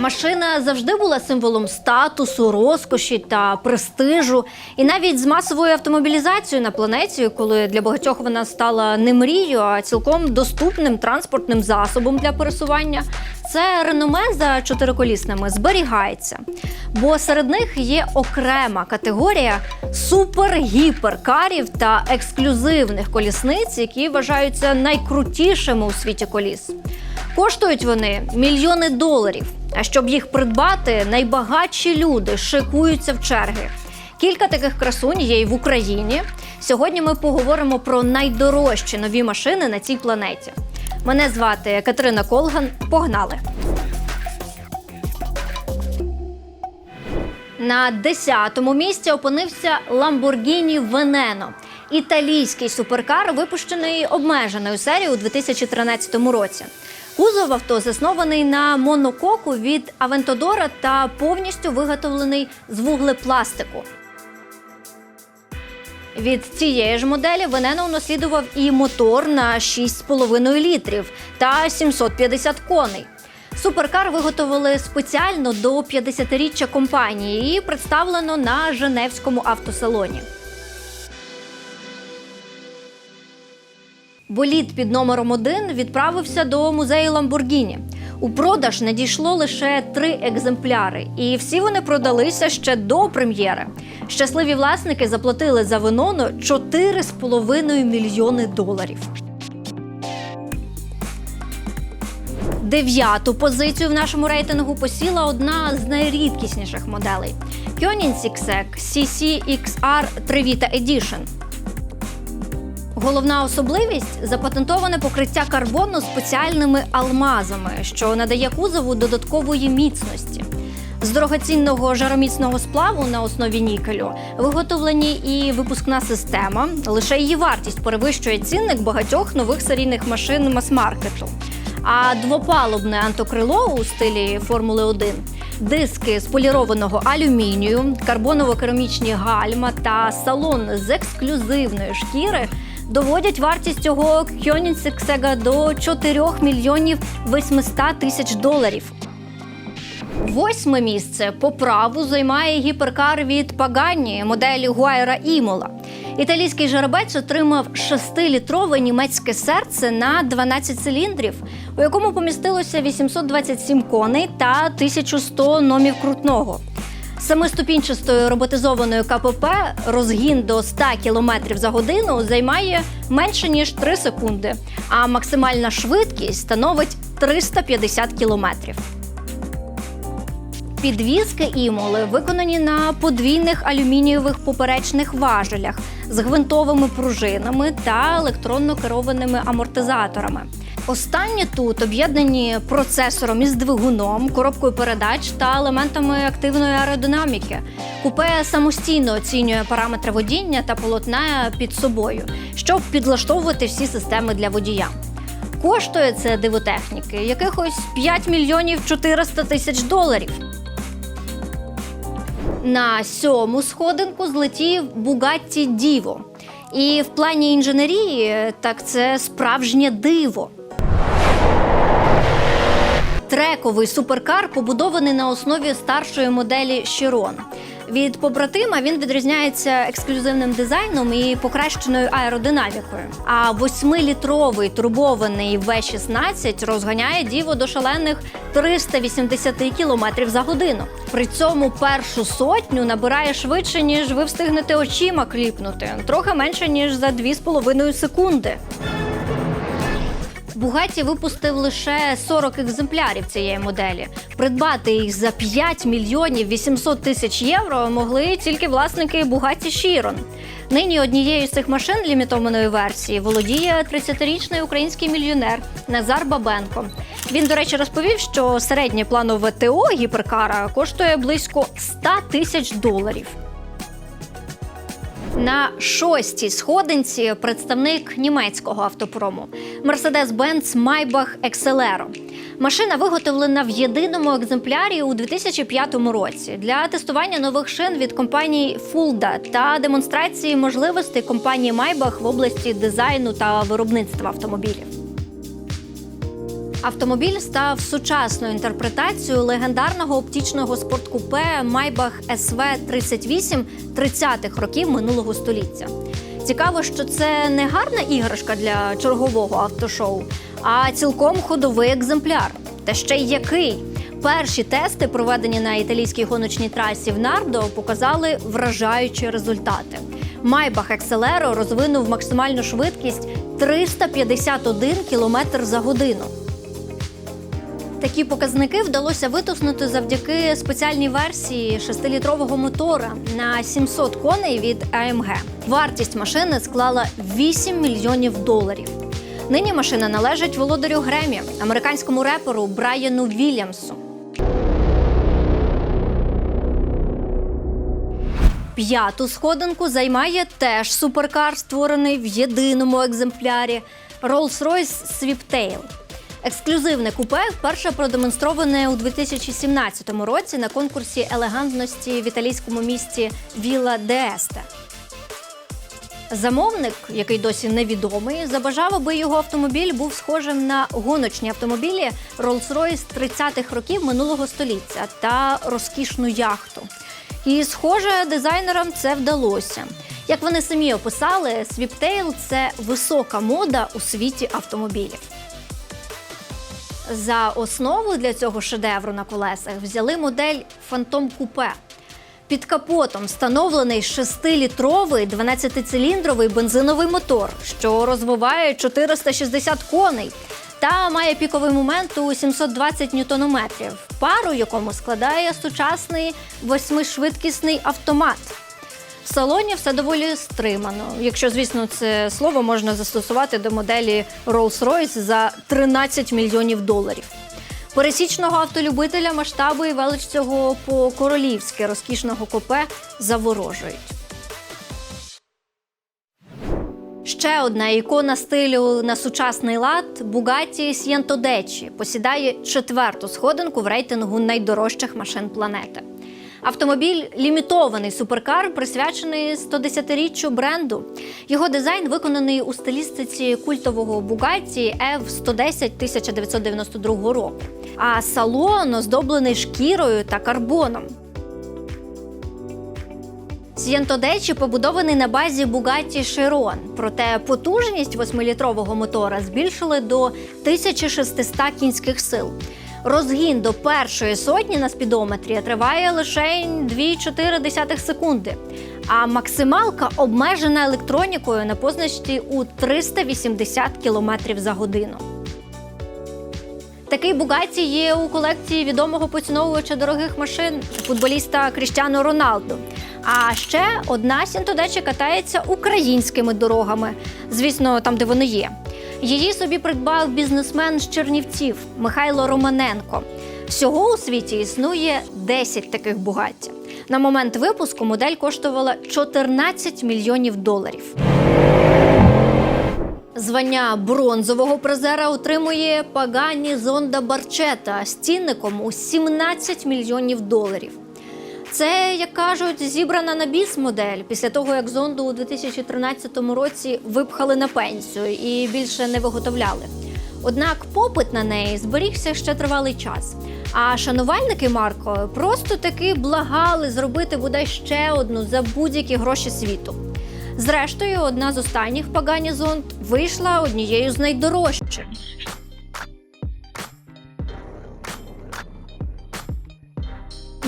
Машина завжди була символом статусу, розкоші та престижу. І навіть з масовою автомобілізацією на планеті, коли для багатьох вона стала не мрією, а цілком доступним транспортним засобом для пересування, це реноме за чотириколісними зберігається. Бо серед них є окрема категорія супер-гіперкарів та ексклюзивних колісниць, які вважаються найкрутішими у світі коліс. Коштують вони мільйони доларів. А щоб їх придбати, найбагатші люди шикуються в черги. Кілька таких красунь є і в Україні. Сьогодні ми поговоримо про найдорожчі нові машини на цій планеті. Мене звати Катерина Колган. Погнали! На 10-му місці опинився Lamborghini Veneno. Італійський суперкар, випущений обмеженою серією у 2013 році. Кузов авто заснований на монококу від Авентодора та повністю виготовлений з вуглепластику. Від цієї ж моделі Венено унаслідував і мотор на 6,5 літрів та 750 коней. Суперкар виготовили спеціально до 50-річчя компанії і представлено на Женевському автосалоні. Болід під номером 1 відправився до музею Ламборгіні. У продаж надійшло лише три екземпляри, і всі вони продалися ще до прем'єри. Щасливі власники заплатили за Венону 4,5 мільйони доларів. Дев'яту позицію в нашому рейтингу посіла одна з найрідкісніших моделей Koenigsegg CC-XR Trevita Edition. Головна особливість запатентоване покриття карбону спеціальними алмазами, що надає кузову додаткової міцності. З дорогоцінного жароміцного сплаву на основі нікелю виготовлені і випускна система. Лише її вартість перевищує цінник багатьох нових серійних машин мас-маркету. А двопалубне антокрило у стилі Формули 1 диски з полірованого алюмінію, карбоново-керамічні гальма та салон з ексклюзивної шкіри доводять вартість цього Koenigsegg до 4 мільйонів 800 тисяч доларів. Восьме місце по праву займає гіперкар від Pagani моделі Гуайра Імола. Італійський жеребець отримав 6-літрове німецьке серце на 12 циліндрів, у якому помістилося 827 коней та 1100 номів крутного. Семиступінчастою роботизованою КПП розгін до 100 км за годину займає менше ніж 3 секунди, а максимальна швидкість становить 350 кілометрів. Підвізки імоли виконані на подвійних алюмінієвих поперечних важелях з гвинтовими пружинами та електронно керованими амортизаторами. Останні тут об'єднані процесором із двигуном, коробкою передач та елементами активної аеродинаміки. Купе самостійно оцінює параметри водіння та полотна під собою, щоб підлаштовувати всі системи для водія. Коштує це дивотехніки якихось 5 мільйонів 400 тисяч доларів. На сьому сходинку злетів Bugatti Divo. І в плані інженерії так це справжнє диво. Трековий суперкар побудований на основі старшої моделі Chiron. Від побратима він відрізняється ексклюзивним дизайном і покращеною аеродинамікою. А восьмилітровий турбований В-16 розганяє діво до шалених 380 км за годину. При цьому першу сотню набирає швидше, ніж ви встигнете очима кліпнути, трохи менше ніж за 2,5 секунди. Бугаті випустив лише 40 екземплярів цієї моделі. Придбати їх за 5 мільйонів 800 тисяч євро могли тільки власники Бугаті Шірон. Нині однією з цих машин лімітованої версії володіє 30-річний український мільйонер Назар Бабенко. Він, до речі, розповів, що середнє планове ТО гіперкара коштує близько 100 тисяч доларів. На шостій сходинці представник німецького автопрому Mercedes-Benz Maybach Excelero. Машина виготовлена в єдиному екземплярі у 2005 році для тестування нових шин від компанії Fulda та демонстрації можливостей компанії Maybach в області дизайну та виробництва автомобілів. Автомобіль став сучасною інтерпретацією легендарного оптічного спорткупе Maybach SV 38 30-х років минулого століття. Цікаво, що це не гарна іграшка для чергового автошоу, а цілком ходовий екземпляр. Та ще й який. Перші тести, проведені на італійській гоночній трасі в Нардо, показали вражаючі результати. Майбах Excelero розвинув максимальну швидкість 351 км за годину. Такі показники вдалося витиснути завдяки спеціальній версії 6-літрового мотора на 700 коней від AMG. Вартість машини склала 8 мільйонів доларів. Нині машина належить володарю Гремі, американському реперу Брайану Вільямсу. П'яту сходинку займає теж суперкар, створений в єдиному екземплярі Rolls-Royce Swiftail. Ексклюзивне купе вперше продемонстроване у 2017 році на конкурсі елегантності в італійському місті Віла Деесте. Замовник, який досі невідомий, забажав, аби його автомобіль був схожим на гоночні автомобілі Rolls-Royce 30-х років минулого століття та розкішну яхту. І, схоже, дизайнерам це вдалося. Як вони самі описали, Swiftail – це висока мода у світі автомобілів. За основу для цього шедевру на колесах взяли модель Phantom Coupe. Під капотом встановлений 6-літровий 12-циліндровий бензиновий мотор, що розвиває 460 коней та має піковий момент у 720 ньютонометрів, пару якому складає сучасний восьмишвидкісний автомат. В салоні все доволі стримано. Якщо, звісно, це слово можна застосувати до моделі Rolls-Royce за 13 мільйонів доларів. Пересічного автолюбителя масштаби і велич цього по-королівськи розкішного купе заворожують. Ще одна ікона стилю на сучасний лад Siento Decci посідає четверту сходинку в рейтингу найдорожчих машин планети. Автомобіль лімітований суперкар, присвячений 110-річчю бренду. Його дизайн виконаний у стилістиці культового Bugatti F110 1992 року. А салон оздоблений шкірою та карбоном. Сієнто Дечі побудований на базі Bugatti Chiron, проте потужність 8-літрового мотора збільшили до 1600 кінських сил. Розгін до першої сотні на спідометрі триває лише 2,4 секунди, а максималка обмежена електронікою на позначці у 380 км за годину. Такий Бугаті є у колекції відомого поціновувача дорогих машин футболіста Кріштіану Роналду. А ще одна Сінтодеча катається українськими дорогами, звісно, там, де вони є. Її собі придбав бізнесмен з Чернівців Михайло Романенко. Всього у світі існує 10 таких Бугатті. На момент випуску модель коштувала 14 мільйонів доларів. Звання бронзового призера отримує Пагані Зонда Барчета з цінником у 17 мільйонів доларів. Це, як кажуть, зібрана на біс модель після того, як зонду у 2013 році випхали на пенсію і більше не виготовляли. Однак попит на неї зберігся ще тривалий час. А шанувальники Марко просто таки благали зробити бодай ще одну за будь-які гроші світу. Зрештою, одна з останніх Пагані зонд вийшла однією з найдорожчих.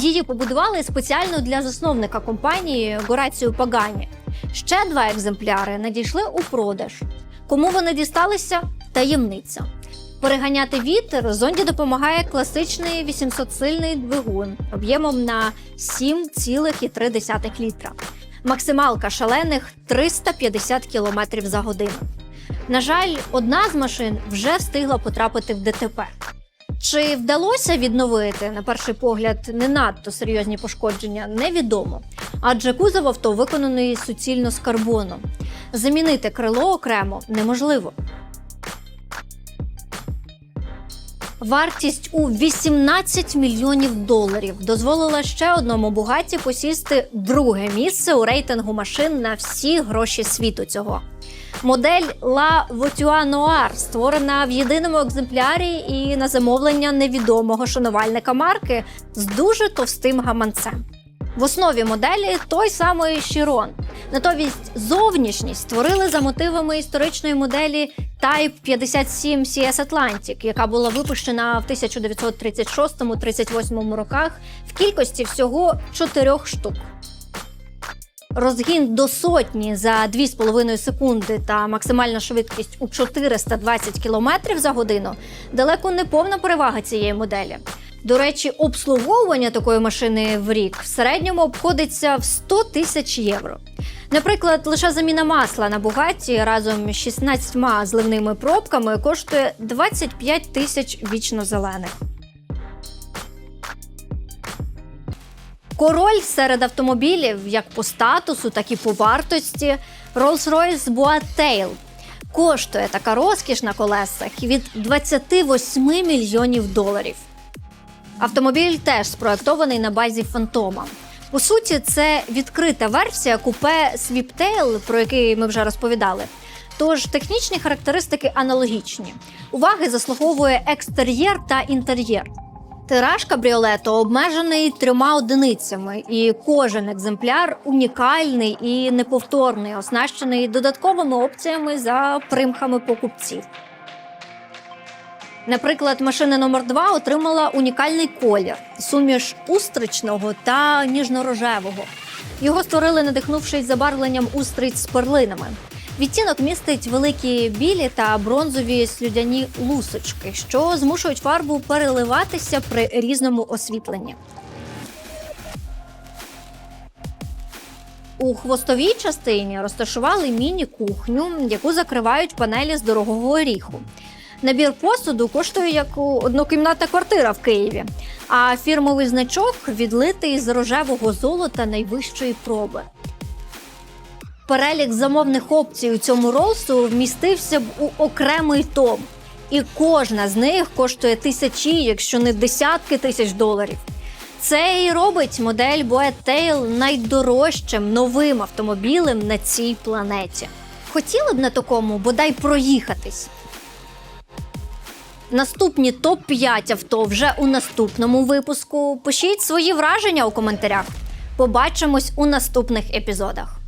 Її побудували спеціально для засновника компанії Горацію Пагані. Ще два екземпляри надійшли у продаж. Кому вони дісталися? Таємниця. Переганяти вітер зонді допомагає класичний 800-сильний двигун об'ємом на 7,3 літра. Максималка шалених 350 км за годину. На жаль, одна з машин вже встигла потрапити в ДТП. Чи вдалося відновити, на перший погляд, не надто серйозні пошкодження, невідомо. Адже кузов авто виконаний суцільно з карбону. Замінити крило окремо неможливо. Вартість у 18 мільйонів доларів дозволила ще одному бугаті посісти друге місце у рейтингу машин на всі гроші світу цього. Модель La Voiture Noir створена в єдиному екземплярі і на замовлення невідомого шанувальника марки з дуже товстим гаманцем. В основі моделі той самий Chiron. Натомість зовнішність створили за мотивами історичної моделі Type 57 CS Atlantic, яка була випущена в 1936-38 роках в кількості всього чотирьох штук. Розгін до сотні за 2,5 секунди та максимальна швидкість у 420 км за годину далеко не повна перевага цієї моделі. До речі, обслуговування такої машини в рік в середньому обходиться в 100 тисяч євро. Наприклад, лише заміна масла на Бугаті разом з 16 зливними пробками коштує 25 тисяч вічно зелених. Король серед автомобілів як по статусу, так і по вартості Rolls-Royce Boatail. Коштує така розкіш на колесах від 28 мільйонів доларів. Автомобіль теж спроектований на базі Фантома. По суті, це відкрита версія купе Swiptail, про який ми вже розповідали. Тож технічні характеристики аналогічні. Уваги заслуговує екстер'єр та інтер'єр. Тираж кабріолету обмежений трьома одиницями, і кожен екземпляр унікальний і неповторний, оснащений додатковими опціями за примхами покупців. Наприклад, машина номер 2 отримала унікальний колір суміш устричного та ніжно-рожевого. Його створили, надихнувшись забарвленням устриць з перлинами. Відтінок містить великі білі та бронзові слюдяні лусочки, що змушують фарбу переливатися при різному освітленні. У хвостовій частині розташували міні-кухню, яку закривають панелі з дорогого оріху. Набір посуду коштує як однокімнатна квартира в Києві, а фірмовий значок відлитий з рожевого золота найвищої проби. Перелік замовних опцій у цьому ролсу вмістився б у окремий том, і кожна з них коштує тисячі, якщо не десятки тисяч доларів. Це і робить модель Boat найдорожчим новим автомобілем на цій планеті. Хотіли б на такому бодай проїхатись. Наступні топ-5 авто вже у наступному випуску. Пишіть свої враження у коментарях. Побачимось у наступних епізодах.